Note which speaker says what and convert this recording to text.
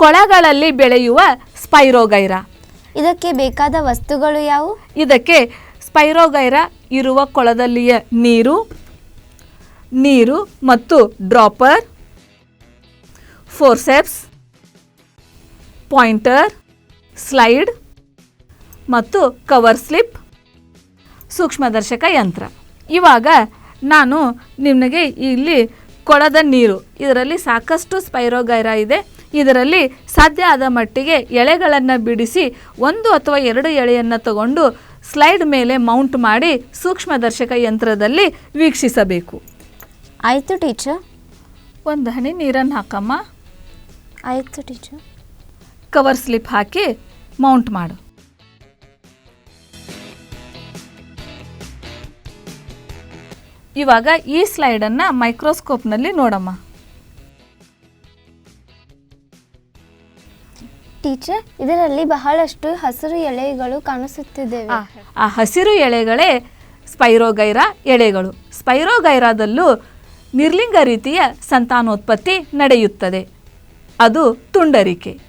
Speaker 1: ಕೊಳಗಳಲ್ಲಿ ಬೆಳೆಯುವ ಸ್ಪೈರೋಗೈರಾ.
Speaker 2: ಇದಕ್ಕೆ ಬೇಕಾದ ವಸ್ತುಗಳು ಯಾವುವು?
Speaker 1: ಇದಕ್ಕೆ ಸ್ಪೈರೋಗೈರಾ ಇರುವ ಕೊಳದಲ್ಲಿಯ ನೀರು ನೀರು ಮತ್ತು ಡ್ರಾಪರ್ ಫೋರ್ಸೆಪ್ಸ್ ಪಾಯಿಂಟರ್ ಸ್ಲೈಡ್ ಮತ್ತು ಕವರ್ ಸ್ಲಿಪ್ ಸೂಕ್ಷ್ಮದರ್ಶಕ ಯಂತ್ರ. ಇವಾಗ ನಾನು ನಿಮಗೆ ಇಲ್ಲಿ ಕೊಳದ ನೀರು. ಇದರಲ್ಲಿ ಸಾಕಷ್ಟು ಸ್ಪೈರೋಗೈರಾ ಇದೆ. ಇದರಲ್ಲಿ ಸಾಧ್ಯ ಆದ ಮಟ್ಟಿಗೆ ಎಳೆಗಳನ್ನು ಬಿಡಿಸಿ ಒಂದು ಅಥವಾ ಎರಡು ಎಳೆಯನ್ನು ತಗೊಂಡು ಸ್ಲೈಡ್ ಮೇಲೆ ಮೌಂಟ್ ಮಾಡಿ ಸೂಕ್ಷ್ಮದರ್ಶಕ ಯಂತ್ರದಲ್ಲಿ ವೀಕ್ಷಿಸಬೇಕು.
Speaker 2: ಆಯಿತು ಟೀಚರ್.
Speaker 1: ಒಂದು ಹನಿ ನೀರನ್ನು ಹಾಕಮ್ಮ.
Speaker 2: ಆಯಿತು ಟೀಚರ್.
Speaker 1: ಕವರ್ ಸ್ಲಿಪ್ ಹಾಕಿ ಮೌಂಟ್ ಮಾಡು. ಇವಾಗ ಈ ಸ್ಲೈಡನ್ನು ಮೈಕ್ರೋಸ್ಕೋಪ್ನಲ್ಲಿ ನೋಡಮ್ಮ.
Speaker 2: ಟೀಚರ್ ಇದರಲ್ಲಿ ಬಹಳಷ್ಟು ಹಸಿರು ಎಳೆಗಳು ಕಾಣಿಸುತ್ತಿದ್ದೇವೆ.
Speaker 1: ಆ- ಹಸಿರು ಎಳೆಗಳೇ ಸ್ಪೈರೋಗೈರಾ ಎಳೆಗಳು ಸ್ಪೈರೋಗೈರಾದಲ್ಲೂ ನಿರ್ಲಿಂಗ ರೀತಿಯ ಸಂತಾನೋತ್ಪತ್ತಿ ನಡೆಯುತ್ತದೆ. ಅದು ತುಂಡರಿಕೆ.